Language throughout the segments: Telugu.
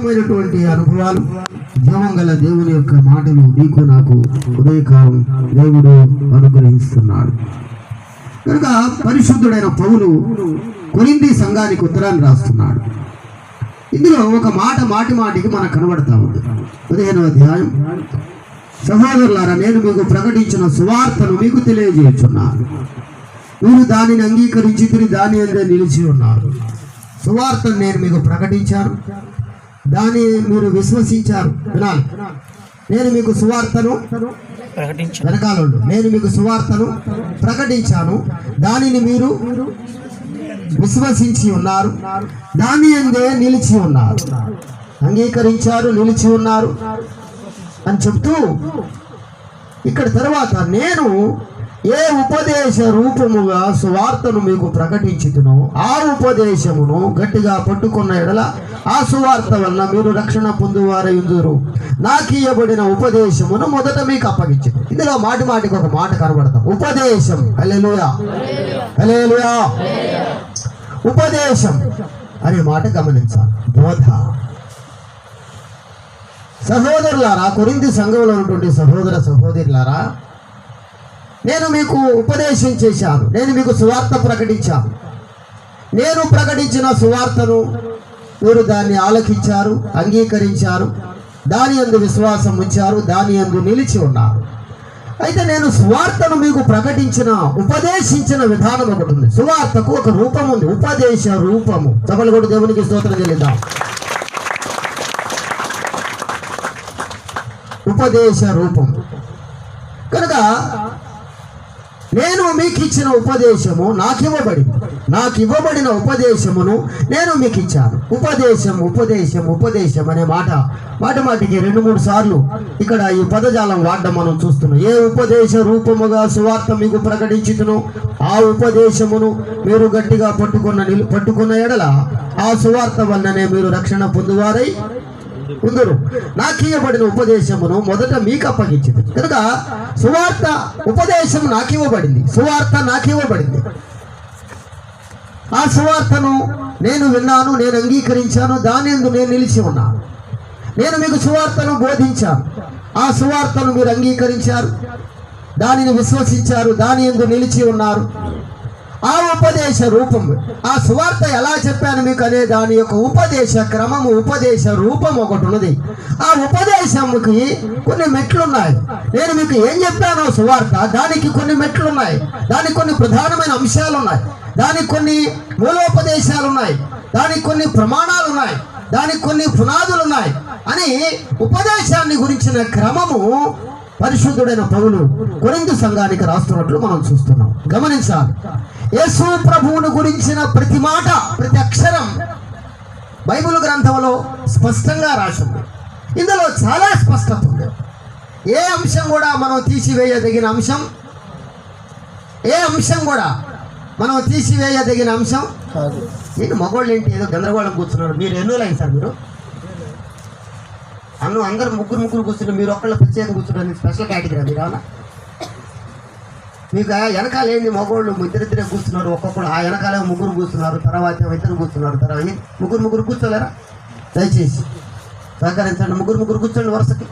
అద్భుతమైనటువంటి అనుభవాలు జీవం గల దేవుని యొక్క మాటలు నీకు నాకు ఉదయకాలం దేవుడు అనుగ్రహిస్తున్నాడు. కనుక పరిశుద్ధుడైన పౌలు కొరింది సంఘానికి ఉత్తరాన్ని రాస్తున్నాడు. ఇందులో ఒక మాట మాటి మాటికి మనకు కనబడతా ఉంది. పదిహేనవ అధ్యాయం. సహోదరులారా నేను మీకు ప్రకటించిన సువార్తను మీకు తెలియజేస్తున్నాను మీరు దానిని అంగీకరించి తిరిగి దాని అందే నిలిచి ఉన్నారు. సువార్తను నేను మీకు ప్రకటించాను. దాన్ని మీరు విశ్వసించారు. వినాలి. నేను మీకు సువార్తను వెనకాలండు. నేను మీకు సువార్తను ప్రకటించాను. దానిని మీరు విశ్వసించి ఉన్నారు. దాని అందే నిలిచి ఉన్నారు. అంగీకరించారు నిలిచి ఉన్నారు అని చెప్తూ ఇక్కడ తర్వాత నేను ఏ ఉపదేశ రూపముగా సువార్తను మీకు ప్రకటించుతును ఆ ఉపదేశమును గట్టిగా పట్టుకున్న ఎడల ఆ సువార్త వలన మీరు రక్షణ పొందువారై ఉందురు నాకు ఇవ్వబడిన ఉపదేశమును మొదట మీకు అప్పగించింది ఇందులో మాటి మాటికి ఒక మాట కనబడతాం. ఉపదేశం. హల్లెలూయా. హల్లెలూయా. ఉపదేశం. అనే మాట గమనించాలి. బోధ. సహోదరులారా కొరింది సంఘంలో ఉన్నటువంటి సహోదర సహోదరులారా నేను మీకు ఉపదేశం చేశాను. నేను మీకు సువార్త ప్రకటించాను. నేను ప్రకటించిన సువార్తను మీరు దాన్ని ఆలకించారు అంగీకరించారు దాని అందు విశ్వాసం ఉంచారు దాని అందు నిలిచి ఉన్నారు. అయితే నేను సువార్తను మీకు ప్రకటించిన ఉపదేశించిన విధానం ఒకటి ఉంది. సువార్తకు ఒక రూపం ఉంది. ఉపదేశ రూపము. తమలు కూడా దేవునికి స్తోత్రం చెల్లిద్దాం. ఉపదేశ రూపం. కనుక నేను మీకు ఇచ్చిన ఉపదేశము నాకు ఇవ్వబడింది నాకు ఇవ్వబడిన ఉపదేశమును నేను మీకు ఇచ్చాను ఉపదేశం ఉపదేశం ఉపదేశం అనే మాట మాట మాటికి రెండు మూడు సార్లు ఇక్కడ ఈ పదజాలం వాడడం మనం చూస్తున్నాం. ఏ ఉపదేశ రూపముగా సువార్త మీకు ప్రకటించుతును ఆ ఉపదేశమును మీరు గట్టిగా పట్టుకున్న నిలు పట్టుకున్న ఎడల ఆ సువార్త వల్లనే మీరు రక్షణ పొందువారై ఉందరు నాకు ఇవ్వబడిన ఉపదేశమును మొదట మీకు అప్పగించింది. కనుక సువార్త ఉపదేశం నాకు ఇవ్వబడింది. సువార్త నాకు ఇవ్వబడింది. ఆ సువార్తను నేను విన్నాను నేను అంగీకరించాను దాని నేను నిలిచి ఉన్నాను నేను మీకు సువార్తను బోధించాను. ఆ సువార్తను మీరు అంగీకరించారు. దానిని విశ్వసించారు దాని ఎందు నిలిచి ఉన్నారు. ఆ ఉపదేశ రూపం ఆ సువార్త ఎలా చెప్పాను మీకు అనే దాని యొక్క ఉపదేశ క్రమము ఉపదేశ రూపం ఒకటి ఉన్నది. ఆ ఉపదేశముకి కొన్ని మెట్లు ఉన్నాయి నేను మీకు ఏం చెప్పానో సువార్త దానికి కొన్ని మెట్లు ఉన్నాయి దానికి కొన్ని ప్రధానమైన అంశాలు ఉన్నాయి దానికి కొన్ని మూలోపదేశాలు ఉన్నాయి దానికి కొన్ని ప్రమాణాలు ఉన్నాయి దానికి కొన్ని పునాదులు ఉన్నాయి అని ఉపదేశాన్ని గురించిన క్రమము పరిశుద్ధుడైన పౌలు కొరిందు సంఘానికి రాస్తున్నట్లు మనం చూస్తున్నాం. గమనించాలి. యేసు ప్రభువును గురించిన ప్రతి మాట ప్రతి అక్షరం బైబిల్ గ్రంథంలో స్పష్టంగా రాసింది. ఇందులో చాలా స్పష్టత ఉంది. ఏ అంశం కూడా మనం తీసివేయదగిన అంశం? ఏ అంశం కూడా మనం తీసివేయదగిన అంశం? కాదు. నేను మగవాళ్ళు ఏంటి? ఏదో గందరగోళం కూర్చున్నారు. మీరు ఎన్నో లైన్ సార్ మీరు? అన్ను అందరు ముగ్గురు ముగ్గురు కూర్చున్నారు మీరు ఒక్కళ్ళు ప్రత్యేకంగా కూర్చుంటారు స్పెషల్ కేటగిరీ మీరు అవునా? మీకు వెనకాల ఏంది మగవాళ్ళు ఇద్దరిద్దరే కూర్చున్నారు ఒక్కొక్కడు ఆ వెనకాల ముగ్గురు కూర్చున్నారు తర్వాత ఇద్దరు కూర్చున్నారు తర్వాత ముగ్గురు ముగ్గురు కూర్చోలేరా? దయచేసి సహకరించండి ముగ్గురు ముగ్గురు కూర్చోండి వరుసకి.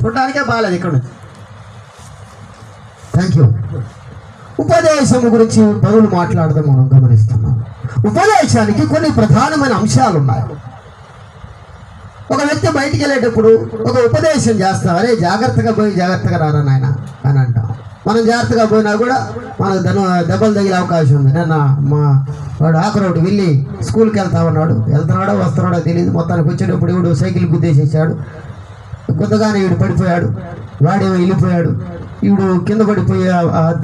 చూడడానికే బాగాలేదు ఇక్కడ నుంచి. థ్యాంక్ యూ ఉపదేశం గురించి పౌరులు మాట్లాడడం మనం గమనిస్తున్నాం. ఉపదేశానికి కొన్ని ప్రధానమైన అంశాలు ఉన్నాయి ఒక వ్యక్తి బయటికి వెళ్ళేటప్పుడు ఒక ఉపదేశం చేస్తాం అరే జాగ్రత్తగా పోయి జాగ్రత్తగా రారా నాయన అని అంటాం. మనం జాగ్రత్తగా పోయినా కూడా మనకు దెన దెబ్బలు తగిలే అవకాశం ఉంది. నిన్న మా వాడు ఆఖరోడు వెళ్ళి స్కూల్కి వెళ్తా ఉన్నాడు. వెళ్తున్నాడో వస్తున్నాడో తెలియదు మొత్తానికి వచ్చేటప్పుడు ఇవిడు సైకిల్ గుద్దేసేసాడు. గుద్దగానే వీడు పడిపోయాడు. వాడేమో వెళ్ళిపోయాడు. ఈవిడు కింద పడిపోయి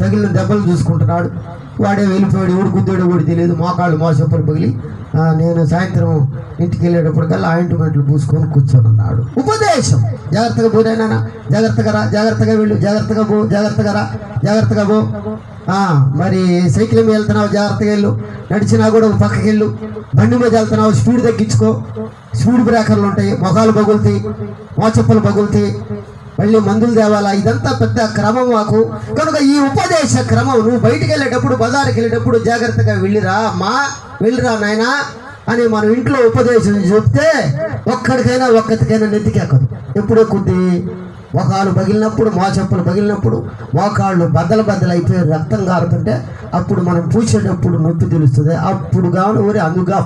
తగిలిన దెబ్బలు చూసుకుంటున్నాడు. వాడే వెళ్ళిపోయాడు ఎవడు గుద్దాడు కూడా తెలియదు. మోకాళ్ళు మోసప్పుడు పగిలి నేను సాయంత్రం ఇంటికి వెళ్ళేటప్పటికల్లా ఆయింట్మెంట్లు పూసుకొని కూర్చొని ఉన్నాడు ఉపదేశం. జాగ్రత్తగా పోయినా జాగ్రత్తగా రా. జాగ్రత్తగా వెళ్ళు. జాగ్రత్తగా పో. జాగ్రత్తగా రా. జాగ్రత్తగా పో. మరి సైకిల్ మీద వెళ్తున్నావు జాగ్రత్తగా వెళ్ళు. నడిచినా కూడా ఒక పక్కకి వెళ్ళు. బండి మీద వెళ్తున్నావు స్పీడ్ తగ్గించుకో. స్పీడ్ బ్రేకర్లు ఉంటాయి. మొఖాలు పగులుతాయి. మోచెప్పులు పగులుతాయి. మళ్ళీ మందులు తేవాలా? ఇదంతా పెద్ద క్రమం మాకు. కనుక ఈ ఉపదేశ క్రమం నువ్వు బయటికి వెళ్ళేటప్పుడు బజార్కి వెళ్ళేటప్పుడు జాగ్రత్తగా వెళ్ళిరా మా వెళ్ళిరా నాయనా అని మనం ఇంట్లో ఉపదేశం చెప్తే ఒక్కడికైనా ఒక్కటికైనా నెత్తికెక్కదు ఎప్పుడెక్కుద్ది ఒకళ్ళు పగిలినప్పుడు మా చెప్పులు పగిలినప్పుడు మోకాళ్ళు బద్దలు బద్దలు అయిపోయి రక్తం కారుతుంటే అప్పుడు మనం పూసేటప్పుడు నొప్పి తెలుస్తుంది. అప్పుడు కావాలి ఊరి అందుగా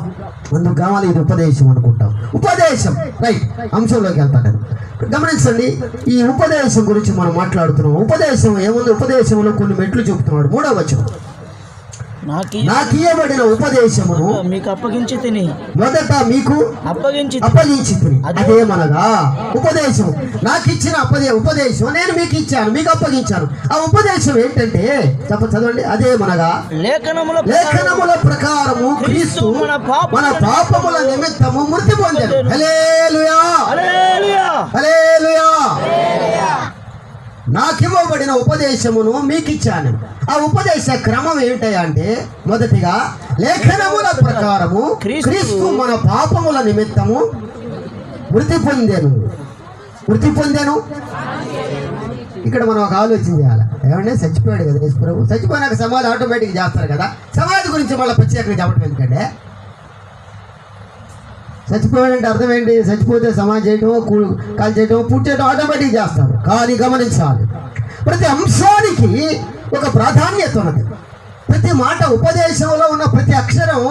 అందుకు కావాలి ఇది ఉపదేశం అనుకుంటాం. ఉపదేశం రైట్ అంశంలోకి వెళ్తాను. నేను గమనించండి ఈ ఉపదేశం గురించి మనం మాట్లాడుతున్నాం. ఉపదేశం ఏముంది? ఉపదేశంలో కొన్ని మెట్లు చూపుతున్నాడు. మూడవ వచనం. నాకు నాకు ఇవ్వబడిన ఉపదేశమును మీకు అప్పగించి తిని. మొదట మీకు అప్పగించి అప్పగించి అదేమనగా ఉపదేశం నాకు ఇచ్చిన అపదే ఉపదేశం నేను మీకు ఇచ్చాను మీకు అప్పగించాను. ఆ ఉపదేశం ఏంటంటే చెప్ప చదవండి. అదేమనగా లేఖనముల లేఖనముల ప్రకారము క్రీస్తు మన పాప మన పాపముల నిమిత్తము మృతి పొందాడు. హల్లెలూయా! హల్లెలూయా! హల్లెలూయా! నాకివ్వబడిన ఉపదేశమును మీకు ఇచ్చాను ఆ ఉపదేశ క్రమం అంటే మొదటిగా లేఖనముల ప్రకారము క్రీస్తు మన పాపముల నిమిత్తము మృతి పొందాను. మృతి పొందాను? ఇక్కడ మనం ఒక ఆలోచన చేయాలి. ఏమంటే చచ్చిపోయాడు కదా యేసు ప్రభు చచ్చిపోయినాక సమాధి ఆటోమేటిక్ చేస్తారు కదా. సమాధి గురించి మళ్ళీ ప్రత్యేకంగా చెప్పడం ఎందుకంటే చచ్చిపోయాడంటే అర్థం ఏంటి? చచ్చిపోతే సమాధి చేయటం కాల్ చేయటం పుట్టేయటం ఆటోమేటిక్ చేస్తారు. కానీ గమనించాలి ప్రతి అంశానికి ఒక ప్రాధాన్యత ఉన్నది. ప్రతి మాట ఉపదేశంలో ఉన్న ప్రతి అక్షరం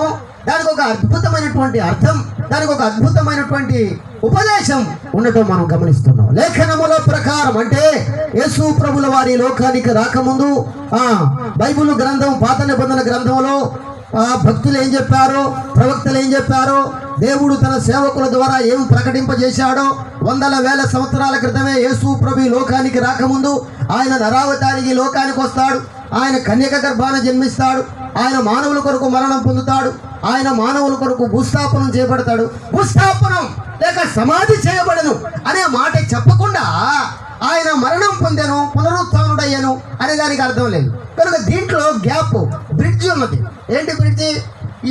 దానికి ఒక అద్భుతమైనటువంటి అర్థం దానికి ఒక అద్భుతమైనటువంటి ఉపదేశం ఉండటం మనం గమనిస్తున్నాం. లేఖనముల ప్రకారం అంటే యేసు ప్రభుల వారి లోకానికి రాకముందు బైబుల్ గ్రంథం పాత నిబంధన గ్రంథంలో భక్తులు ఏం చెప్పారో ప్రవక్తలు ఏం చెప్పారో దేవుడు తన సేవకుల ద్వారా ఏం ప్రకటింపజేశాడో వందల వేల సంవత్సరాల క్రితమే యేసు ప్రభు లోకానికి రాకముందు ఆయన నరావతానికి లోకానికి వస్తాడు ఆయన కన్యక గర్భాన జన్మిస్తాడు ఆయన మానవుల కొరకు మరణం పొందుతాడు ఆయన మానవుల కొరకు భూస్థాపనం చేపడతాడు. భూస్థాపనం! లేక సమాధి చేయబడను అనే మాట చెప్పకుండా ఆయన మరణం పొందాను పునరుత్డయ్యాను అనే దానికి అర్థం లేదు. కనుక దీంట్లో గ్యాప్ బ్రిడ్జ్ ఉన్నది. ఏంటి బ్రిడ్జి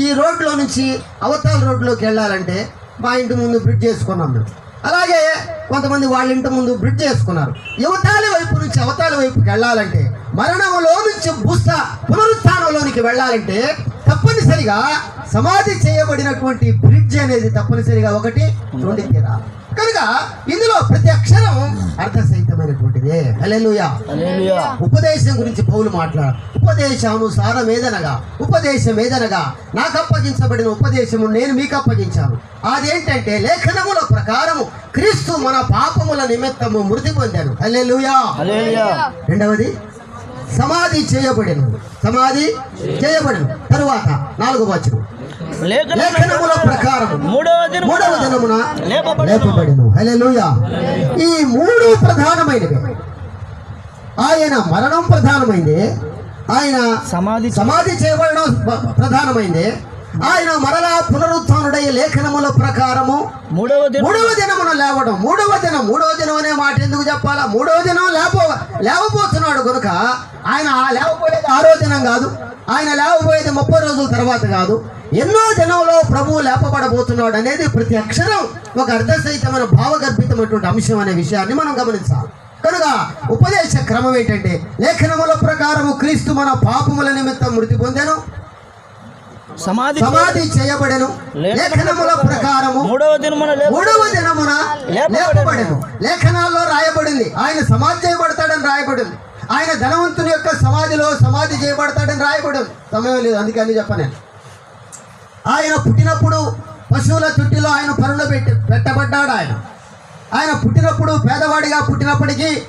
ఈ రోడ్లో నుంచి అవతాల రోడ్లోకి వెళ్ళాలంటే మా ఇంటి ముందు బ్రిడ్జ్ చేసుకున్నాం మేము. అలాగే కొంతమంది వాళ్ళ ఇంటి ముందు బ్రిడ్జ్ చేసుకున్నారు యువతాల వైపు నుంచి అవతాల వైపుకి వెళ్ళాలంటే మరణంలో నుంచి భూస్థ పునరుత్నంలోనికి వెళ్ళాలంటే తప్పనిసరిగా సమాధి చేయబడినటువంటి బ్రిడ్జ్ అనేది తప్పనిసరిగా ఒకటి ఉండి తీరాలి కనుక ఇందులో ప్రతి అక్షరం అర్థసహితమైనటువంటిదే. హల్లెలూయా. హల్లెలూయా. ఉపదేశం గురించి పౌలు మాట్లాడు ఉపదేశానుసారం ఏదనగా ఉపదేశం ఏదనగా నాకు అప్పగించబడిన ఉపదేశము నేను మీకు అప్పగించాను అదేంటంటే లేఖనముల ప్రకారము క్రీస్తు మన పాపముల నిమిత్తము మృతి పొందాను రెండవది సమాధి చేయబడిన. సమాధి చేయబడిన. తరువాత నాలుగో వచనం. లేఖనముల ప్రకారం మూడవ దినం మూడవ దినమున లేపబడెను. హల్లెలూయా. ఈ మూడు ప్రధానమైనవి. ఆయన మరణం ప్రధానమైంది. ఆయన సమాధి సమాధి చేయబడడం ప్రధానమైంది. ఆయన మరలా పునరుత్డై లేఖనముల ప్రకారము మూడవ మూడవ దినమున లేవడం. మూడవ దినం మూడవ దినం అనే మాట ఎందుకు చెప్పాలా? మూడవ దినం లేపో లేవబోతున్నాడు కనుక ఆయన ఆ లేవబోయేది ఆరో దినం కాదు. ఆయన లేవబోయేది ముప్పై రోజుల తర్వాత కాదు. ఎన్నో దినంలో ప్రభువు లేపబడబోతున్నాడు అనేది ప్రతి అక్షరం ఒక అర్ధసహితమైన భావగర్భితమైనటువంటి అంశం అనే విషయాన్ని మనం గమనించాలి. కనుక ఉపదేశ క్రమం ఏంటంటే లేఖనముల ప్రకారము క్రీస్తు మన పాపముల నిమిత్తం మృతి పొందాను. సమాధి సమాధి చేయబడెను. లేఖనముల ప్రకారము మూడవ దినమున మూడవ దినమున లేపబడెను. లేఖనాల్లో రాయబడింది. ఆయన సమాధి చేయబడతాడని రాయబడింది. ఆయన ధనవంతుని యొక్క సమాధిలో సమాధి చేయబడతాడని రాయబడింది. సమయం లేదు అందుకని చెప్పను నేను. ఆయన పుట్టినప్పుడు పశువుల చుట్టిలో ఆయన పనులు పెట్టి పెట్టబడ్డాడు ఆయన. ఆయన పుట్టినప్పుడు పేదవాడిగా పుట్టినప్పటికీ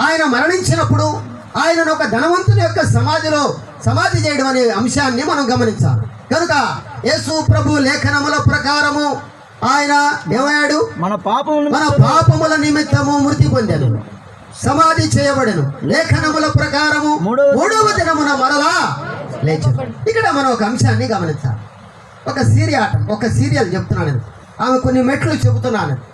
ఆయన మరణించినప్పుడు ఆయనను ఒక ధనవంతుని యొక్క సమాధిలో సమాధి చేయడం అనే అంశాన్ని మనం గమనించాలి. కనుక యేసు ప్రభు లేఖనముల ప్రకారము ఆయన ఏమయ్యాడు? మన పాపమును మన పాపముల నిమిత్తము మృతి పొందాను. సమాధి చేయబడెను. లేఖనముల ప్రకారము మూడవ- దినమున మరలా లేచాడు. ఇక్కడ మనం ఒక అంశాన్ని గమనించాలి. ఒక సీరియాటం ఒక సీరియల్ చెప్తున్నాను నేను. ఆమె కొన్ని మెట్లు చెబుతున్నాను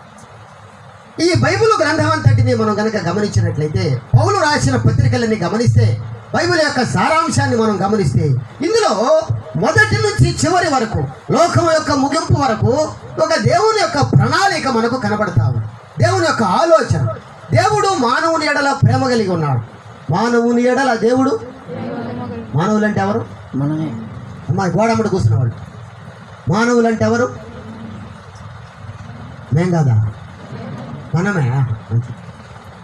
ఈ బైబిల్ గ్రంథం అంతటిని మనం గనక గమనించినట్లయితే పౌలు రాసిన పత్రికలని గమనిస్తే బైబిల్ యొక్క సారాంశాన్ని మనం గమనిస్తే ఇందులో మొదటి నుంచి చివరి వరకు లోకం యొక్క ముగింపు వరకు ఒక దేవుని యొక్క ప్రణాళిక మనకు కనబడతా ఉంది. దేవుని యొక్క ఆలోచన. దేవుడు మానవుని ఎడల ప్రేమ కలిగి ఉన్నాడు. మానవుని ఎడల దేవుడు? మానవులు అంటే ఎవరు? మనమే. అమ్మ గోడమ్మడి కూర్చున్న వాళ్ళు మానవులు అంటే ఎవరు? మేం కదా? మనమే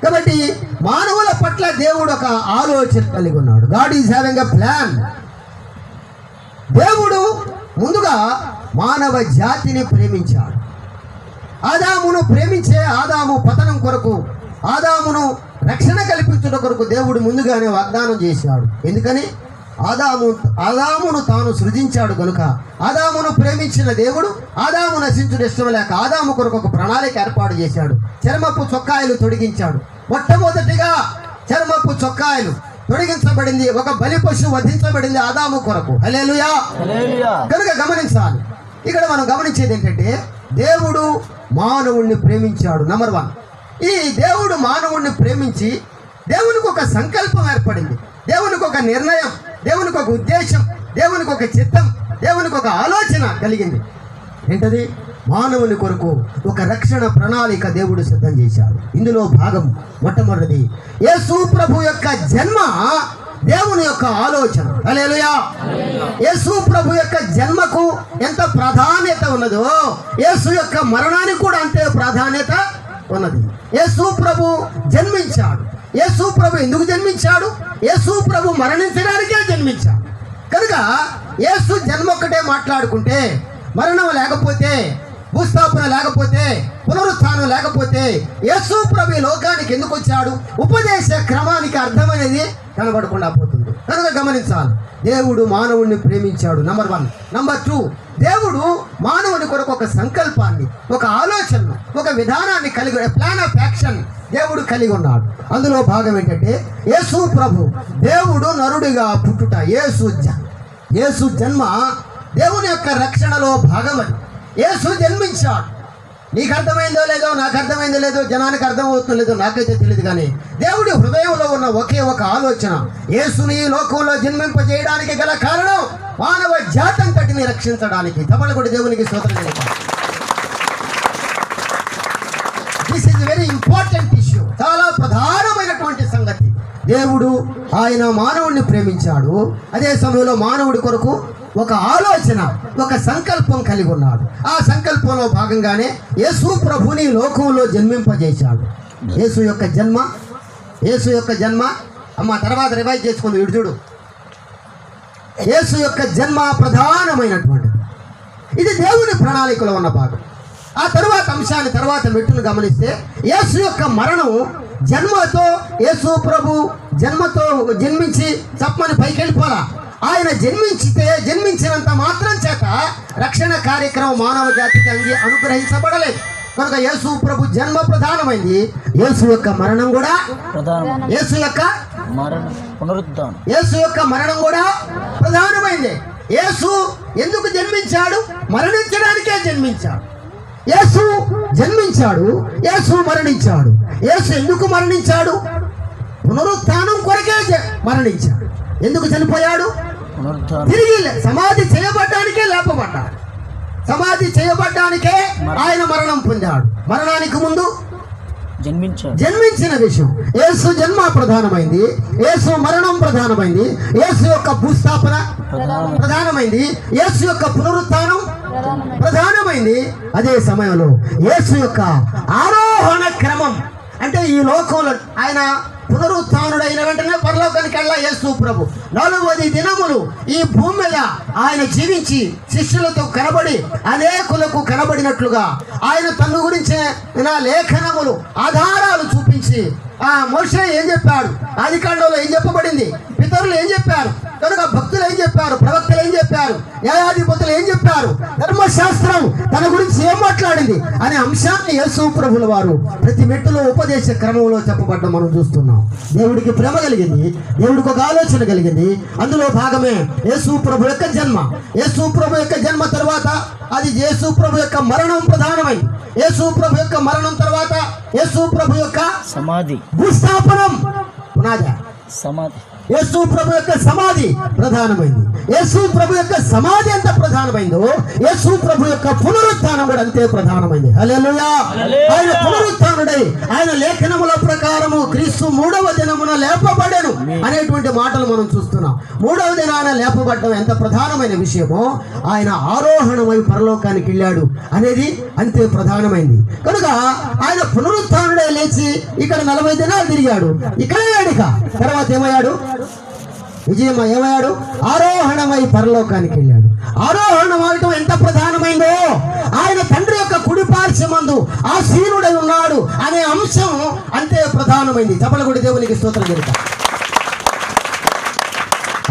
కాబట్టి మానవుల పట్ల దేవుడు ఒక ఆలోచన కలిగి ఉన్నాడు. God is having a plan దేవుడు ముందుగా మానవ జాతిని ప్రేమించాడు. ఆదామును ప్రేమించే ఆదాము పతనం కొరకు ఆదామును రక్షణ కల్పించుట కొరకు దేవుడు ముందుగానే వాగ్దానం చేశాడు. ఎందుకని? ఆదాము ఆదామును తాను సృజించాడు కనుక ఆదామును ప్రేమించిన దేవుడు ఆదాము నశించుడు ఇష్టం లేక ఆదాము కొరకు ఒక ప్రణాళిక ఏర్పాటు చేశాడు. చర్మపు చొక్కాయలు తొడిగించాడు. మొట్టమొదటిగా చర్మపు చొక్కాయలు తొడిగించబడింది ఒక బలి పశువు వధించబడింది ఆదాము కొరకు. హల్లెలూయా. కనుక గమనించాలి. ఇక్కడ మనం గమనించేది ఏంటంటే దేవుడు మానవుణ్ణి ప్రేమించాడు నంబర్ వన్ ఈ దేవుడు మానవుణ్ణి ప్రేమించి దేవునికి ఒక సంకల్పం ఏర్పడింది. దేవునికి ఒక నిర్ణయం. దేవునికి ఒక ఉద్దేశం దేవునికి ఒక చిత్తం దేవునికి ఒక ఆలోచన కలిగింది. ఏంటది? మానవుని కొరకు ఒక రక్షణ ప్రణాళిక దేవుడు సిద్ధం చేశాడు. ఇందులో భాగం మొట్టమొదటిది యేసు ప్రభు యొక్క జన్మ దేవుని యొక్క ఆలోచన. అలేలుయా యేసు ప్రభు యొక్క జన్మకు ఎంత ప్రాధాన్యత ఉన్నదో యేసు యొక్క మరణానికి కూడా అంతే ప్రాధాన్యత ఉన్నది. యేసు ప్రభు జన్మించాడు. యేసు ప్రభు ఎందుకు జన్మించాడు? యేసు ప్రభు మరణించడానికే జన్మించాడు. కనుక యేసు జన్మ ఒక్కటే మాట్లాడుకుంటే మరణం లేకపోతే భూస్థాపన లేకపోతే పునరుత్థానం లేకపోతే యేసు ప్రభు లోకానికి ఎందుకు వచ్చాడు? ఉపదేశ క్రమానికి అర్థం అనేది కనబడకుండా పోతుంది. కనుక గమనించాలి. దేవుడు మానవుణ్ణి ప్రేమించాడు నంబర్ వన్ నంబర్ టూ దేవుడు మానవుని కొరకు ఒక సంకల్పాన్ని ఒక ఆలోచనను ఒక విధానాన్ని కలిగి ప్లాన్ ఆఫ్ యాక్షన్ దేవుడు కలిగి ఉన్నాడు. అందులో భాగం ఏంటంటే యేసు ప్రభు దేవుడు నరుడిగా పుట్టుట యేసు యేసు జన్మ దేవుని యొక్క రక్షణలో భాగమని యేసు జన్మించాడు. నీకు అర్థమైందో లేదో నాకు అర్థమైందో లేదో జనానికి అర్థమవుతుందో లేదో నాకైతే తెలియదు కానీ దేవుడి హృదయంలో ఉన్న ఒకే ఒక ఆలోచన. యేసుని ఈ లోకంలో జన్మింపజేయడానికి గల కారణం మానవ జాతంతటిని రక్షించడానికి. తమలగుడి దేవునికి స్తోత్రం this is very important issue చాలా ప్రధానమైనటువంటి సంగతి. దేవుడు ఆయన మానవుడిని ప్రేమించాడు. అదే సమయంలో మానవుడి కొరకు ఒక ఆలోచన ఒక సంకల్పం కలిగి ఉన్నాడు. ఆ సంకల్పంలో భాగంగానే యేసు ప్రభుని లోకంలో జన్మింపజేశాడు. యేసు యొక్క జన్మ యేసు యొక్క జన్మ. అమ్మ తర్వాత రివైజ్ చేసుకుంది. వీడు చూడు. యేసు యొక్క జన్మ ప్రధానమైనటువంటిది ఇది దేవుని ప్రణాళికలో ఉన్న భాగం. ఆ తరువాత అంశాన్ని తర్వాత మెట్టును గమనిస్తే యేసు యొక్క మరణం జన్మతో యేసు ప్రభు జన్మతో జన్మించి చప్పని పైకి వెళ్ళిపోలా ఆయన జన్మించితే జన్మించినంత మాత్రం చేత రక్షణ కార్యక్రమం మానవ జాతికి అంగి అనుగ్రహించబడలేదు. కనుక యేసు ప్రభు జన్మ ప్రధానమైంది. యేసు యొక్క మరణం కూడా ప్రధానం యేసు యొక్క మరణం పునరుద్ధానం. యేసు యొక్క మరణం కూడా ప్రధానమైంది. యేసు ఎందుకు జన్మించాడు? మరణించడానికే జన్మించాడు. యేసు జన్మించాడు యేసు మరణించాడు. యేసు ఎందుకు మరణించాడు? పునరుత్థానం కొరకే మరణించాడు. ఎందుకు చనిపోయాడు? తిరిగి సమాధి చేయబడ్డానికే లేపబడ్డాడు. సమాధి చేయబడ్డానికే ఆయన మరణం పొందాడు. మరణానికి ముందు జన్మించాడు. జన్మించిన విషయం. యేసు జన్మ ప్రధానమైంది. యేసు మరణం ప్రధానమైంది. యేసు యొక్క భూస్థాపన ప్రధానం ప్రధానమైంది. యేసు యొక్క పునరుత్థానం ప్రధానమైంది. అదే సమయంలో యేసు యొక్క ఆరోహణ క్రమం అంటే ఈ లోకంలో ఆయన పునరుత్డైన వెంటనే పరలోకానికి వెళ్ళా యేసు ప్రభు. నలువది దినములు ఈ భూమి మీద ఆయన జీవించి శిష్యులతో కనబడి అనేకులకు కనబడినట్లుగా ఆయన తన గురించి నా లేఖనములు ఆధారాలు చూపించి ఆ మోషే ఏం చెప్పాడు? ఆదికాండంలో ఏం చెప్పబడింది? పితరులు ఏం చెప్పారు? కనుక భక్తులు ఏం చెప్పారు? ప్రవక్తలు ఏం చెప్పారు? న్యాయాధిపతులు ఏం చెప్పారు? ధర్మశాస్త్రం తన గురించి ఏం మాట్లాడింది? అనే అంశాన్ని యేసు ప్రభుల వారు ప్రతి మెట్టులో ఉపదేశ క్రమంలో చెప్పబడ్డం మనం చూస్తున్నాం. దేవుడికి ప్రేమ కలిగింది. దేవుడికి ఒక ఆలోచన కలిగింది. అందులో భాగమే యేసు ప్రభు యొక్క జన్మ. యేసు ప్రభు యొక్క జన్మ తర్వాత అది యేసు ప్రభు యొక్క మరణం ప్రధానమైంది. యేసు ప్రభు యొక్క మరణం తర్వాత యేసు ప్రభు యొక్క సమాధి. భూస్థాపనం. పునాది. సమాధి. యేసు ప్రభు యొక్క సమాధి ప్రధానమైంది. యేసు ప్రభు యొక్క సమాధి ఎంత ప్రధానమైందో యేసు ప్రభు యొక్క పునరుత్థానం కూడా అంతే ప్రధానమైంది. ఆయన పునరుత్థానుడై ఆయన లేఖనముల ప్రకారము క్రీస్తు మూడవ దినమున లేపబడెను అనేటువంటి మాటలు మనం చూస్తున్నాం. మూడవ దినాన లేపబడడం ఎంత ప్రధానమైన విషయమో ఆయన ఆరోహణమై పరలోకానికి వెళ్ళాడు అనేది అంతే ప్రధానమైంది. కనుక ఆయన పునరుత్థానుడై లేచి ఇక్కడ నలభై దినాలు తిరిగాడు. ఇక్కడే వేడుక తర్వాత ఏమయ్యాడు? విజయమ్మ ఏమయ్యాడు ఆరోహణమై పరలోకానికి వెళ్ళాడు ఆరోహణం అవటం ఎంత ప్రధానమైందో? ఆయన తండ్రి యొక్క కుడి పార్శ్వమందు ఆ సీనుడై ఉన్నాడు అనే అంశం అంతే ప్రధానమైంది. చపలగుడి దేవునికి స్తోత్రం జరుగుతా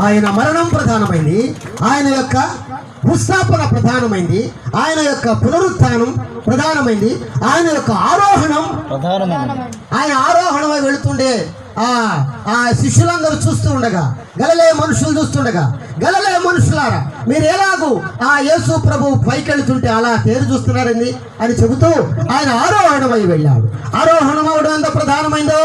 ఆయన మరణం ప్రధానమైంది. ఆయన యొక్క భూస్థాపన ప్రధానమైంది. ఆయన యొక్క పునరుత్థానం ప్రధానమైంది. ఆయన యొక్క ఆరోహణం ఆయన ఆరోహణమై వెళుతుండే ఆ ఆ శిష్యులందరూ చూస్తూ ఉండగా గలలే మనుషులు చూస్తుండగా గలలే మనుషులారా మీరు ఎలాగూ ఆ యేసు ప్రభు పైకి వెళుతుంటే అలా తేరు చూస్తున్నారండి అని చెబుతూ ఆయన ఆరోహణమై వెళ్ళాడు. ఆరోహణం అవడం ఎంత ప్రధానమైందో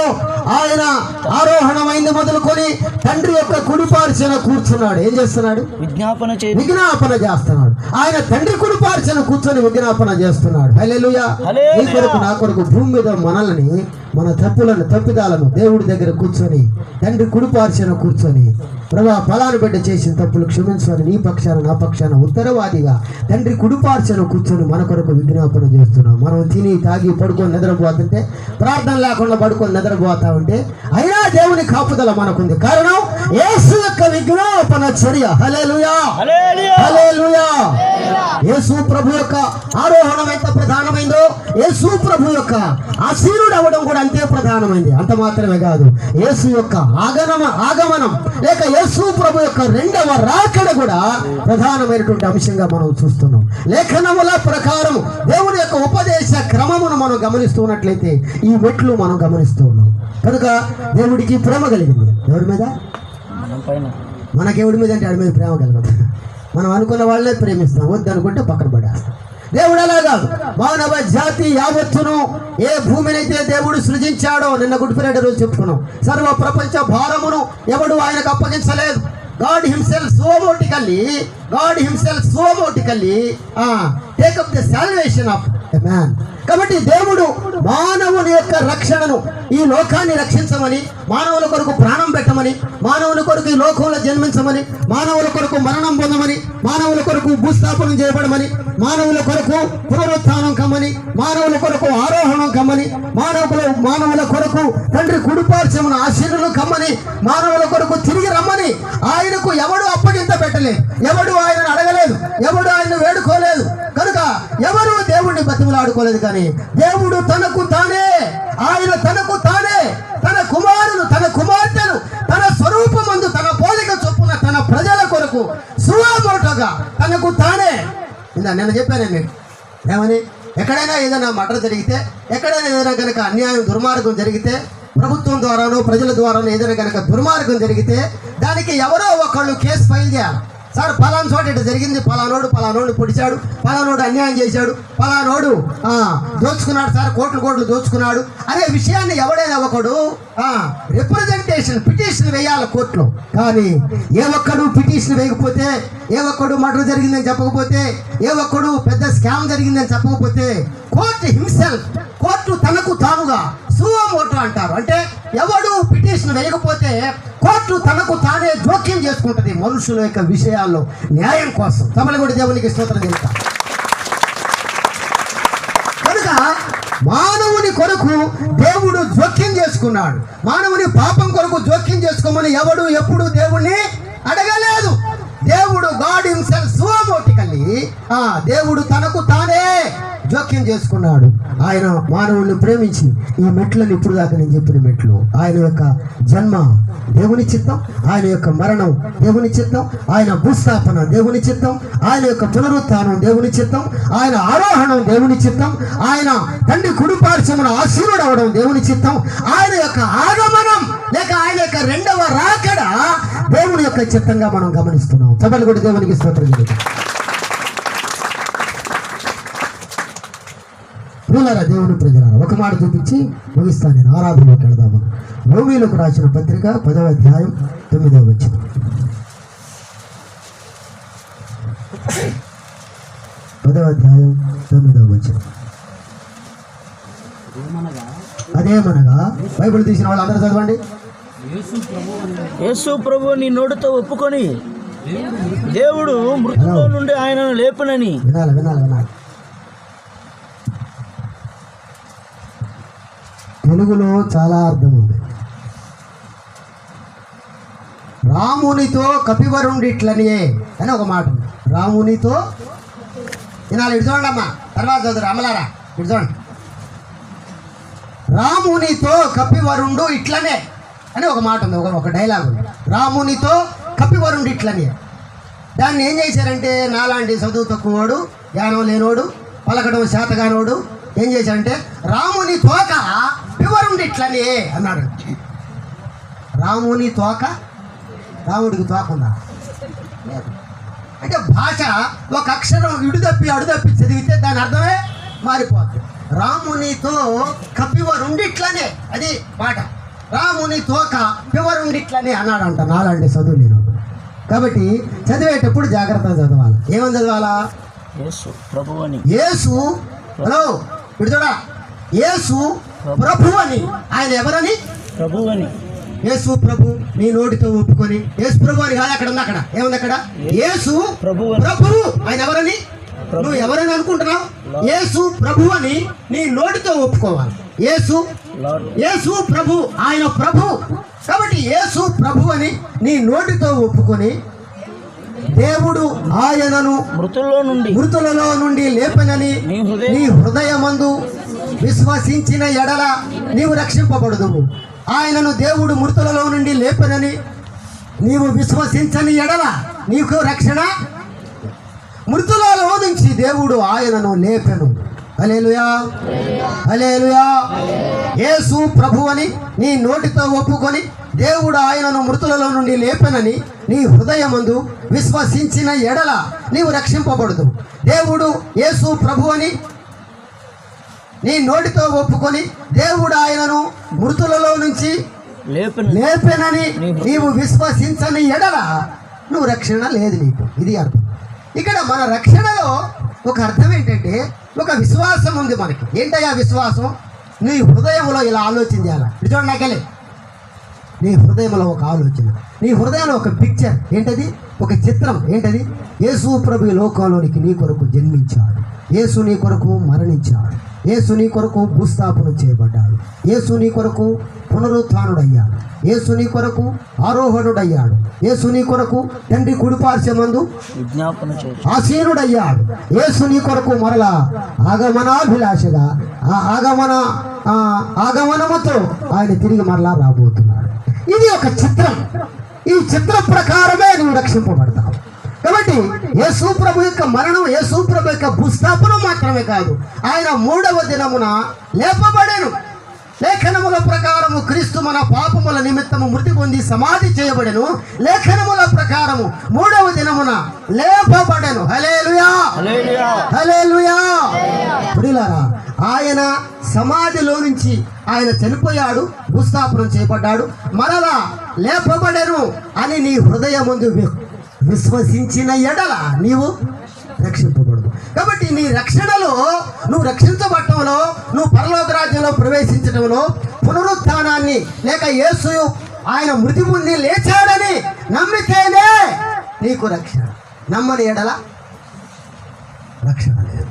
ఆయన ఆరోహణమైంది మొదలుకొని తండ్రి యొక్క కుడిపార్చిన కూర్చున్నాడు. ఏం చేస్తున్నాడు? విజ్ఞాపన విజ్ఞాపన చేస్తున్నాడు. ఆయన తండ్రి కుడిపార్చన కూర్చొని విజ్ఞాపన చేస్తున్నాడు. హల్లెలూయా. నీ కొరకు నా కొరకు భూమి మీద మనల్ని మన తప్పులను తప్పిదాలను దేవుడి దగ్గర కూర్చొని తండ్రి కుడిపార్చన కూర్చొని ప్రభా ఫలాను బిడ్డ చేసిన తప్పులు క్షమించమని నీ పక్షాన నా పక్షాన ఉత్తరవాదిగా తండ్రి కుడిపార్చన కూర్చొని మన కొరకు విజ్ఞాపన చేస్తున్నాం. మనం తిని తాగి పడుకొని నిద్రపోతుంటే ప్రార్థన లేకుండా పడుకొని నిద్రపోతా ఉంటే అయినా దేవుని కాపుదల మనకుంది. కారణం యేసు యొక్క విజ్ఞాపన చర్య. యేసు ప్రభు యొక్క ఆరోహణం ఎంత ప్రధానమైందో యేసు ప్రభు యొక్క ఆశీనుడు అవ్వడం కూడా అంతే ప్రధానమైంది. అంత మాత్రమే కాదు యేసు యొక్క ఆగమన ఆగమనం లేక యేసు ప్రభు యొక్క రెండవ రాకడ కూడా ప్రధానమైనటువంటి అంశంగా మనం చూస్తున్నాం. లేఖనముల ప్రకారం దేవుని యొక్క ఉపదేశ క్రమమును మనం గమనిస్తున్నట్లయితే ఈ మెట్లు మనం గమనిస్తూ ఉన్నాం. కనుక దేవుడికి ప్రేమ కలిగింది. ఎవరి మీద? మనం మనకెవడి మీద అంటే ఆడి మీద ప్రేమ కలగదు. మనం అనుకున్న వాళ్ళనే ప్రేమిస్తాం. వద్దు అనుకుంటే పక్కన పడేస్తాం. దేవుడు అలా కాదు మానవ జాతి యావత్తును ఏ భూమినైతే దేవుడు సృజించాడో నిన్న గుడిపిరేట రోజు చెప్పుకున్నాం. సర్వ ప్రపంచ భారమును ఎవడు ఆయనకు అప్పగించలేదు. God himself somatically God himself somatically take the salvation of కాబట్టి దేవుడు మానవుని యొక్క రక్షణను ఈ లోకాన్ని రక్షించమని మానవుల కొరకు ప్రాణం పెట్టమని మానవుల కొరకు ఈ లోకంలో జన్మించమని మానవుల కొరకు మరణం పొందమని మానవుల కొరకు భూస్థాపనం చేయబడమని మానవుల కొరకు పునరుత్నం కమ్మని మానవుల కొరకు ఆరోహణం కమ్మని మానవుల మానవుల కొరకు తండ్రి కుడిపార్చమని ఆశీర్వలు కమ్మని మానవుల కొరకు తిరిగి రమ్మని. ఆయనకు ఎవడు అప్పగింత పెట్టలేదు ఎవడు దేవుణ్ణి కానీ దేవుడు తనకు తానే ఆయన తనకు తానే తన కుమారులు తన కుమార్తెను తన స్వరూపమందు తన పోలిక చొప్పున తన ప్రజల కొరకు సువామోటగా తనకు తానే. ఇందా నేను చెప్పాను మీకు ఏమని? ఎక్కడైనా ఏదైనా మటర్ జరిగితే ఎక్కడైనా ఏదైనా కనుక అన్యాయం దుర్మార్గం జరిగితే ప్రభుత్వం ద్వారానో ప్రజల ద్వారానో ఏదైనా కనుక దుర్మార్గం జరిగితే దానికి ఎవరో ఒకళ్ళు కేసు ఫైల్ చేయాలి. సార్ పలానా చోట ఇటు జరిగింది. పలానోడు పలానోడు పొడిచాడు. పలానోడు అన్యాయం చేశాడు. పలానోడు దోచుకున్నాడు సార్ కోట్లు కోట్లు దోచుకున్నాడు. అనే విషయాన్ని ఎవడైనా ఒకడు రిప్రజెంటేషన్ పిటిషన్ వేయాలి కోర్టులో. కానీ ఏ ఒక్కడు పిటిషన్ వేయకపోతే ఏ ఒక్కడు మటర్ జరిగిందని చెప్పకపోతే ఏ ఒక్కడు పెద్ద స్కామ్ జరిగిందని చెప్పకపోతే కోర్టు హింసెల్ఫ్ కోర్టు తనకు తానుగా సువమోటో అంటారు. అంటే ఎవడు పిటిషన్ వేయకపోతే కోర్టు తనకు తానే జోక్యం చేసుకుంటది మనుషుల యొక్క విషయాల్లో న్యాయం కోసం. తమలగుడి దేవునికి స్తోత్రం చెబుతా. కనుక మానవుని కొరకు దేవుడు జోక్యం చేసుకున్నాడు. మానవుని పాపం కొరకు జోక్యం చేసుకోమని ఎవడు ఎప్పుడు దేవుణ్ణి అడగలేదు. దేవుడు గాడ్ హిమ్సెల్ఫ్ సువమోటికల్లి. దేవుడు తనకు తానే జోక్యం చేసుకున్నాడు. ఆయన మానవుడిని ప్రేమించి ఈ మెట్లను ఇప్పుడు దాకా నేను చెప్పిన మెట్లు. ఆయన యొక్క జన్మ దేవుని చిత్తం ఆయన యొక్క మరణం దేవుని చిత్తం ఆయన భూస్థాపన దేవుని చిత్తం ఆయన యొక్క పునరుత్థానం దేవుని చిత్తం ఆయన ఆరోహణం దేవుని చిత్తం ఆయన తండ్రి కుడిపార్శ్వమున ఆశీనుడు అవడం దేవుని చిత్తం ఆయన యొక్క ఆగమనం లేక ఆయన యొక్క రెండవ రాకడ దేవుని యొక్క చిత్తంగా మనం గమనిస్తున్నాం. చపలు కూడా దేవునికి స్తోత్రం ప్రియులారా దేవుని ప్రజలారా ఒక మాట చూపించి ముగిస్తాను నేను. ఆరాధనలోకి వెళదాము? భూమిలోకి రాసిన పత్రిక పదవ అధ్యాయం తొమ్మిదవ వచ్చిన పదవ అధ్యాయం తొమ్మిదవ వచ్చిన అదేమనగా బైబిల్ తీసిన వాళ్ళు అందరూ చదవండి. యేసు ప్రభు నీ నోటితో ఒప్పుకొని దేవుడు మృతుల్లో నుండి ఆయనను లేపునని. వినాలి వినాలి వినాలి. తెలుగులో చాలా అర్థం ఉంది రామునితో కపివరుండిట్లనియే అని ఒక మాట ఉంది. రామునితో వినాలి ఇటు చూడండి తర్వాత చదువు అమలారా ఇటు చూడండి. రామునితో కపివరుండు ఇట్లనే అని ఒక మాట ఉంది ఒక ఒక డైలాగ్ ఉంది. రామునితో కపివరుండు ఇట్లనే. దాన్ని ఏం చేశారంటే నాలాంటి చదువు తక్కువవాడు జ్ఞానం లేనోడు పలకడం శాతగానోడు ఏం చేశారంటే రాముని తోక వివరుండి ఇట్లనే అన్నాడు రాముని తోక రాముడికి తోక ఉందా లేదు. అంటే భాష ఒక అక్షరం ఇడుదప్పి అడుదప్పి చదివితే దాని అర్థమే మారిపోతుంది రామునితో కపివరుండి ఇట్లనే అది మాట రాముని తోక పివరుండి ఇట్లనే అన్నాడంట నాలాంటి చదువు నేను కాబట్టి చదివేటప్పుడు జాగ్రత్తగా చదవాలి. ఏమని చదవాలా? యేసు ప్రభు అని యేసు హలో ఇప్పుడు చూడా యేసు ప్రభు. అని. ఆయన ఎవరని? ప్రభు అని. యేసు ప్రభు నీ నోటితో ఒప్పుకొని. యేసు ప్రభు అని కాదు అక్కడ ఉంది అక్కడ. ఏముంది అక్కడ? యేసు ప్రభు ప్రభు. ఆయన ఎవరని? నువ్వు ఎవరని అనుకుంటున్నావు? యేసు ప్రభు అని నీ నోటితో ఒప్పుకోవాలి. యేసు యేసు ప్రభు ఆయన ప్రభు. కాబట్టి యేసు ప్రభు అని నీ నోటితో ఒప్పుకొని దేవుడు ఆయనను మృతుల్లో నుండి. మృతులలో నుండి లేపనని నీ హృదయం. నీ హృదయమందు విశ్వసించిన ఎడల నీవు రక్షింపబడదువు. ఆయనను దేవుడు మృతులలో నుండి లేపనని నీవు విశ్వసించని ఎడల నీకు రక్షణ? మృతులలో నుంచి దేవుడు ఆయనను లేపెను. అలేలుయా అలేలుయా యేసు ప్రభు అని నీ నోటితో ఒప్పుకొని దేవుడు ఆయనను మృతులలో నుండి లేపెనని నీ హృదయమందు విశ్వసించిన ఎడల నీవు రక్షింపబడదు దేవుడు యేసు ప్రభు అని నీ నోటితో ఒప్పుకొని దేవుడు ఆయనను మృతులలో నుంచి లేపని. లేపెనని నీవు విశ్వసించని ఎడల నువ్వు రక్షణ లేదు నీకు. ఇది అర్థం. ఇక్కడ మన రక్షణలో ఒక అర్థం ఏంటంటే ఒక విశ్వాసం ఉంది మనకి. ఏంటయ్యా విశ్వాసం? నీ హృదయంలో ఇలా ఆలోచన చేయాలి చూడండి నాకెళ్ళి. నీ హృదయంలో ఒక ఆలోచన. నీ హృదయంలో ఒక పిక్చర్ ఏంటది? ఒక చిత్రం. ఏంటది? యేసు ప్రభు లోకంలోనికి నీ కొరకు జన్మించాడు. యేసు నీ కొరకు మరణించాడు. యేసు నీ కొరకు భూస్థాపన చేయబడ్డాడు. యేసు నీ కొరకు పునరుత్థానుడయ్యాడు యేసు నీ కొరకు ఆరోహణుడయ్యాడు. యేసు నీ కొరకు తండ్రి కుడిపార్శ్వమందు విజ్ఞాపన చేసి ఆసీనుడయ్యాడు. యేసు నీ కొరకు మరలా ఆగమనాభిలాషగా ఆ ఆగమన ఆగమనముతో ఆయన తిరిగి మరలా రాబోతున్నాడు. ఇది ఒక చిత్రం. ఈ చిత్రం ప్రకారమే నువ్వు రక్షింపబడతావు. కాబట్టి యేసు ప్రభు యొక్క మరణం యేసు ప్రభు యొక్క భూస్థాపన మాత్రమే కాదు. ఆయన మూడవ దినమున లేపబడెను. లేఖనముల ప్రకారము క్రీస్తు మన పాపముల నిమిత్తము మృతి పొంది సమాధి చేయబడెను. లేఖనముల ప్రకారము మూడవ దినమున లేపబడెను. హలేలుయా హల్లెలూయా! హలేలుయా ప్రియులారా ఆయన సమాధిలో నుంచి ఆయన చనిపోయాడు భూస్థాపనం చేయబడ్డాడు మరలా లేపబడెను అని నీ హృదయముందు వి- విశ్వసించిన ఎడల నీవు రక్షింపబడదు కాబట్టి నీ రక్షణలో నువ్వు రక్షించబడటంలో నువ్వు పరలోక రాజ్యంలో ప్రవేశించడంలో పునరుత్థానాన్ని లేక యేసు ఆయన మృతి పొంది లేచాడని నమ్మితేనే నీకు రక్షణ. నమ్మని ఎడల రక్షణ లేదు.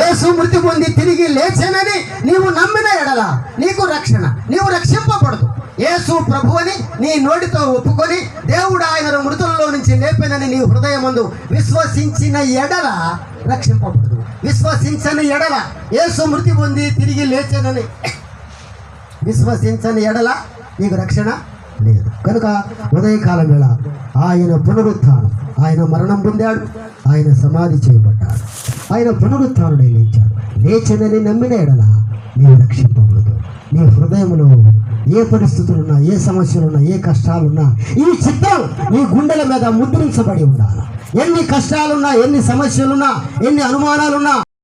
యేసు మృతి పొంది తిరిగి లేచానని నీవు నమ్మిన ఎడల నీకు రక్షణ. నీవు రక్షింపబడదు. యేసు ప్రభు అని నీ నోటితో ఒప్పుకొని దేవుడు ఆయన మృతులలో నుంచి లేపానని నీ హృదయమందు విశ్వసించిన ఎడల రక్షింపబడదు. విశ్వసించని ఎడల యేసు మృతి పొంది తిరిగి లేచానని విశ్వసించని ఎడల నీకు రక్షణ లేదు. కనుక ఉదయకాలం వేళ ఆయన పునరుత్థానం ఆయన మరణం పొందాడు ఆయన సమాధి చేయబడ్డాడు. ఆయన పునరుత్థానుడై లేచాడు. లేచనని నమ్మిన ఎడల నీవు రక్షింపబడదు. నీ హృదయంలో ఏ పరిస్థితులున్నా ఏ సమస్యలున్నా ఏ కష్టాలున్నా ఈ చిత్రం నీ గుండెల మీద ముద్రించబడి ఉండాలి. ఎన్ని కష్టాలున్నా ఎన్ని సమస్యలున్నా ఎన్ని అనుమానాలున్నా